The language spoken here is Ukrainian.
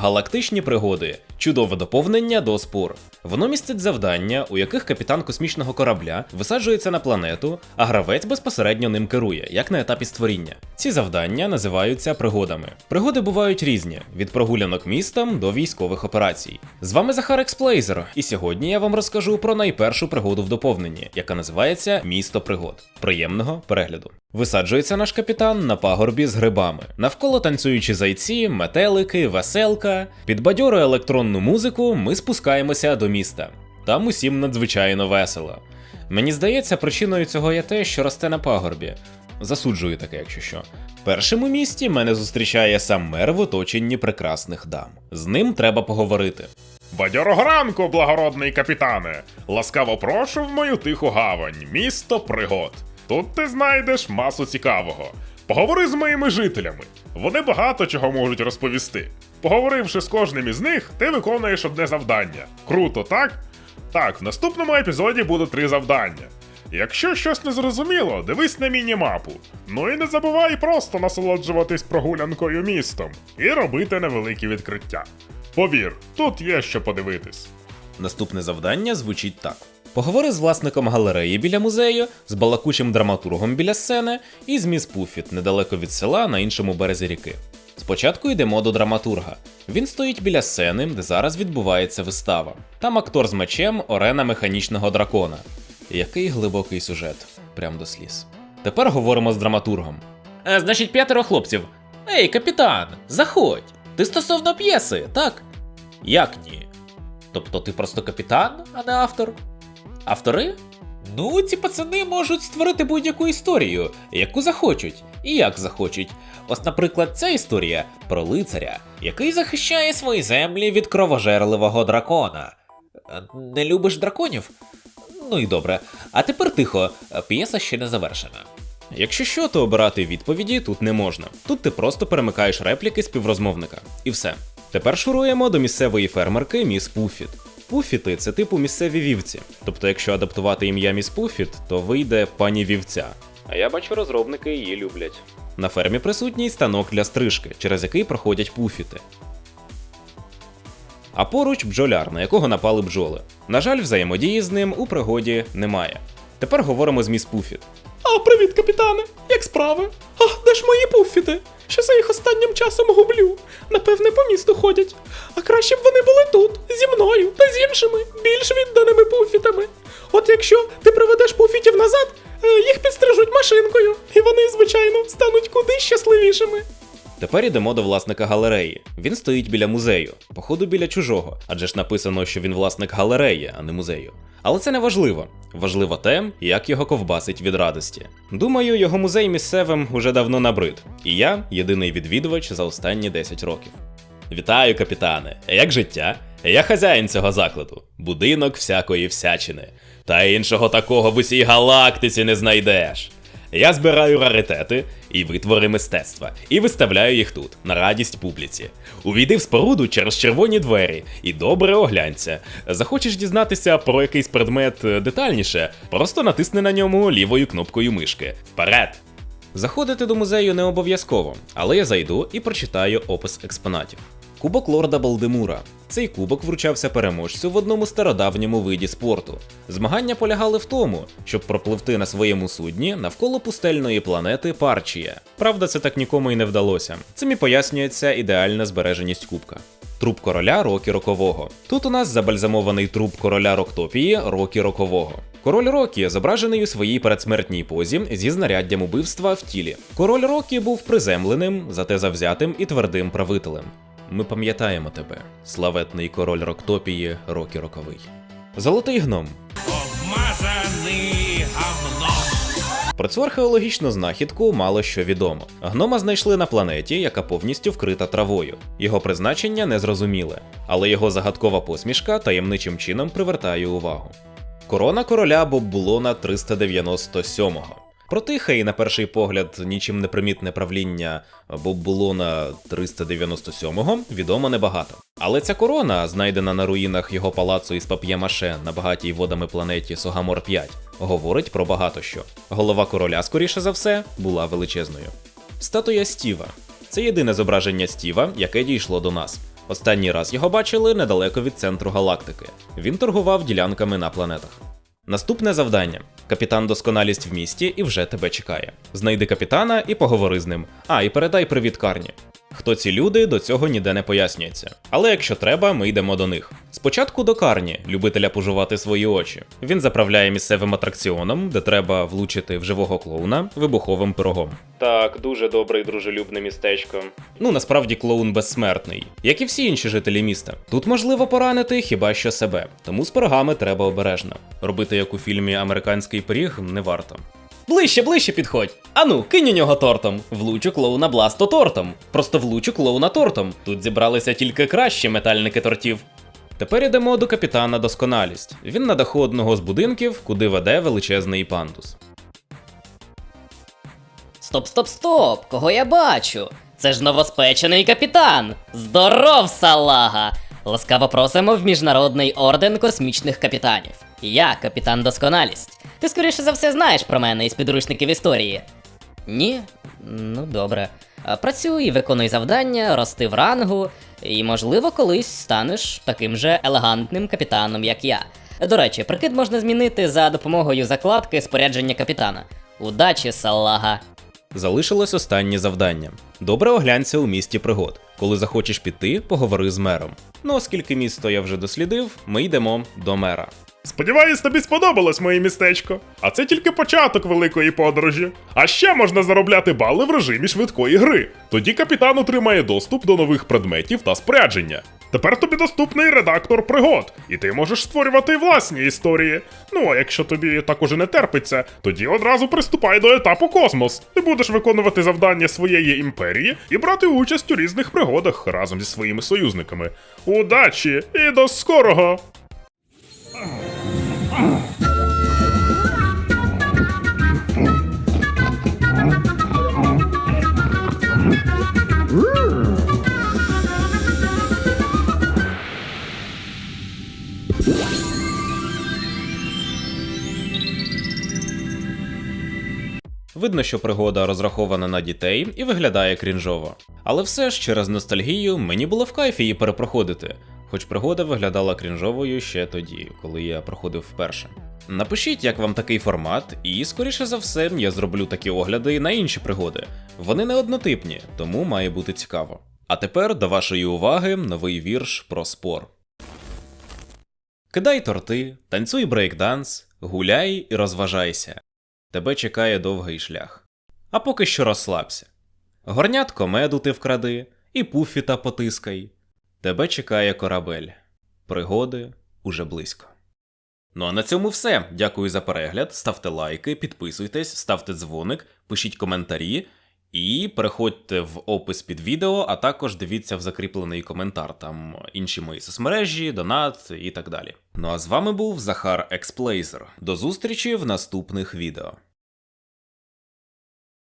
Галактичні пригоди чудове доповнення до спор. Воно містить завдання, у яких капітан космічного корабля висаджується на планету, а гравець безпосередньо ним керує, як на етапі створіння. Ці завдання називаються пригодами. Пригоди бувають різні: від прогулянок містом до військових операцій. З вами Захар Експлейзер, і сьогодні я вам розкажу про найпершу пригоду в доповненні, яка називається Місто пригод. Приємного перегляду. Висаджується наш капітан на пагорбі з грибами. Навколо танцюючі зайці, метелики, веселка. Під бадьору електронну музику ми спускаємося до міста. Там усім надзвичайно весело. Мені здається, причиною цього є те, що росте на пагорбі. Засуджую таке, якщо що. Першим у місті мене зустрічає сам мер в оточенні прекрасних дам. З ним треба поговорити. Бадьорого ранку, благородний капітане! Ласкаво прошу в мою тиху гавань, місто пригод. Тут ти знайдеш масу цікавого. Поговори з моїми жителями. Вони багато чого можуть розповісти. Поговоривши з кожним із них, ти виконуєш одне завдання. Круто, так? Так, в наступному епізоді буде три завдання. Якщо щось не зрозуміло, дивись на міні-мапу. Ну і не забувай просто насолоджуватись прогулянкою містом і робити невеликі відкриття. Повір, тут є що подивитись. Наступне завдання звучить так: поговори з власником галереї біля музею, з балакучим драматургом біля сцени і з міс Пуфіт недалеко від села на іншому березі ріки. Спочатку йдемо до драматурга. Він стоїть біля сцени, де зараз відбувається вистава. Там актор з мечем Орена механічного дракона. Який глибокий сюжет, прям до сліз. Тепер говоримо з драматургом. Е, значить, п'ятеро хлопців. Ей, капітан, заходь! Ти стосовно п'єси, так? Як ні? Тобто ти просто капітан, а не автор? Автори? Ну, ці пацани можуть створити будь-яку історію, яку захочуть, і як захочуть. Ось, наприклад, ця історія про лицаря, який захищає свої землі від кровожерливого дракона. Е, Не любиш драконів? Ну і добре. А тепер тихо, п'єса ще не завершена. Якщо що, то обирати відповіді тут не можна. Тут ти просто перемикаєш репліки співрозмовника. І все. Тепер шуруємо до місцевої фермерки Міс Пуфіт. Пуфіти це типу місцеві вівці. Тобто, якщо адаптувати ім'я Міс Пуфіт, то вийде пані вівця. А я бачу, розробники її люблять. На фермі присутній станок для стрижки, через який проходять пуфіти. А поруч бджоляр, на якого напали бджоли. На жаль, взаємодії з ним у пригоді немає. Тепер говоримо з міс Пуфіт. А, привіт, капітане! Як справи? А, де ж мої пуфіти? Що за їх останнім часом гублю? Напевне, по місту ходять. А краще б вони були тут, зі мною та з іншими, більш відданими пуфітами. От якщо ти приведеш пуфітів назад, е, їх підстрижуть машинкою, і вони, звичайно, стануть куди щасливішими. Тепер йдемо до власника галереї. Він стоїть біля музею, походу біля чужого, адже ж написано, що він власник галереї, а не музею. Але це не важливо. Важливо те, як його ковбасить від радості. Думаю, його музей місцевим уже давно набрид, і я єдиний відвідувач за останні 10 років. Вітаю, капітане! Як життя? Я хазяїн цього закладу, будинок всякої всячини. Та іншого такого в усій галактиці не знайдеш. Я збираю раритети і витвори мистецтва і виставляю їх тут, на радість публіці. Увійди в споруду через червоні двері і добре оглянься. Захочеш дізнатися про якийсь предмет е, детальніше, просто натисни на ньому лівою кнопкою мишки. Вперед! Заходити до музею не обов'язково, але я зайду і прочитаю опис експонатів. Кубок лорда Балдемура. Цей кубок вручався переможцю в одному стародавньому виді спорту. Змагання полягали в тому, щоб пропливти на своєму судні навколо пустельної планети Парчія. Правда, це так нікому й не вдалося. Цим і пояснюється ідеальна збереженість кубка. Труп короля Рокі Рокового. Тут у нас забальзамований труп короля Роктопії Рокі Рокового. Король Рокі зображений у своїй передсмертній позі зі знаряддям убивства в тілі. Король Рокі був приземленим, зате завзятим і твердим правителем. Ми пам'ятаємо тебе, славетний король Роктопії Рокі Роковий. Золотий гном. Обмазаний. Про цю археологічну знахідку мало що відомо. Гнома знайшли на планеті, яка повністю вкрита травою. Його призначення не зрозуміле, але його загадкова посмішка таємничим чином привертає увагу. Корона короля Боббулона 397-го. Про тихе і на перший погляд нічим не примітне правління Боббулона 397-го відомо небагато. Але ця корона, знайдена на руїнах його палацу із пап'є-маше на багатій водами планеті Согамор 5, говорить про багато що. Голова короля, скоріше за все, була величезною. Статуя Стіва це єдине зображення Стіва, яке дійшло до нас. Останній раз його бачили недалеко від центру галактики. Він торгував ділянками на планетах. Наступне завдання: капітан досконалість в місті і вже тебе чекає. Знайди капітана і поговори з ним. А, і передай привіт Карні. Хто ці люди, до цього ніде не пояснюється. Але якщо треба, ми йдемо до них. Спочатку до Карні, любителя пожувати свої очі. Він заправляє місцевим атракціоном, де треба влучити в живого клоуна вибуховим пирогом. Так, дуже добре і дружелюбне містечко. Ну насправді клоун безсмертний, як і всі інші жителі міста. Тут можливо поранити хіба що себе, тому з пирогами треба обережно. Робити як у фільмі Американський пиріг не варто. Ближче, ближче підходь. Ану, кинь у нього тортом. Влучу клоуна бласто тортом. Просто влучу клоуна тортом. Тут зібралися тільки кращі метальники тортів. Тепер йдемо до капітана Досконалість. Він на даху одного з будинків, куди веде величезний пандус. Стоп, стоп, стоп! Кого я бачу? Це ж новоспечений капітан! Здоров, салага! Ласкаво просимо в Міжнародний орден космічних капітанів. Я капітан Досконалість. Ти скоріше за все знаєш про мене із підручників історії. Ні? Ну добре. Працюй, виконуй завдання, рости в рангу, і, можливо, колись станеш таким же елегантним капітаном, як я. До речі, прикид можна змінити за допомогою закладки спорядження капітана. Удачі, салага! Залишилось останнє завдання. Добре оглянься у місті пригод. Коли захочеш піти, поговори з мером. Ну, оскільки місто я вже дослідив, ми йдемо до мера. Сподіваюсь, тобі сподобалось моє містечко. А це тільки початок великої подорожі. А ще можна заробляти бали в режимі швидкої гри. Тоді капітан отримає доступ до нових предметів та спорядження. Тепер тобі доступний редактор пригод, і ти можеш створювати власні історії. Ну а якщо тобі також і не терпиться, тоді одразу приступай до етапу космос. Ти будеш виконувати завдання своєї імперії і брати участь у різних пригодах разом зі своїми союзниками. Удачі і до скорого! Видно, що пригода розрахована на дітей і виглядає крінжово. Але все ж через ностальгію мені було в кайфі її перепроходити, хоч пригода виглядала крінжовою ще тоді, коли я проходив вперше. Напишіть, як вам такий формат, і скоріше за все я зроблю такі огляди на інші пригоди. Вони не однотипні, тому має бути цікаво. А тепер до вашої уваги новий вірш про спор. Кидай торти, танцюй брейкданс, гуляй і розважайся. Тебе чекає довгий шлях. А поки що розслабся. Горнятко меду ти вкради, і пуфіта потискай. Тебе чекає корабель. Пригоди уже близько. Ну а на цьому все. Дякую за перегляд. Ставте лайки, підписуйтесь, ставте дзвоник, пишіть коментарі і переходьте в опис під відео, а також дивіться в закріплений коментар. Там інші мої соцмережі, донат і так далі. Ну а з вами був Захар Експлейзер. До зустрічі в наступних відео.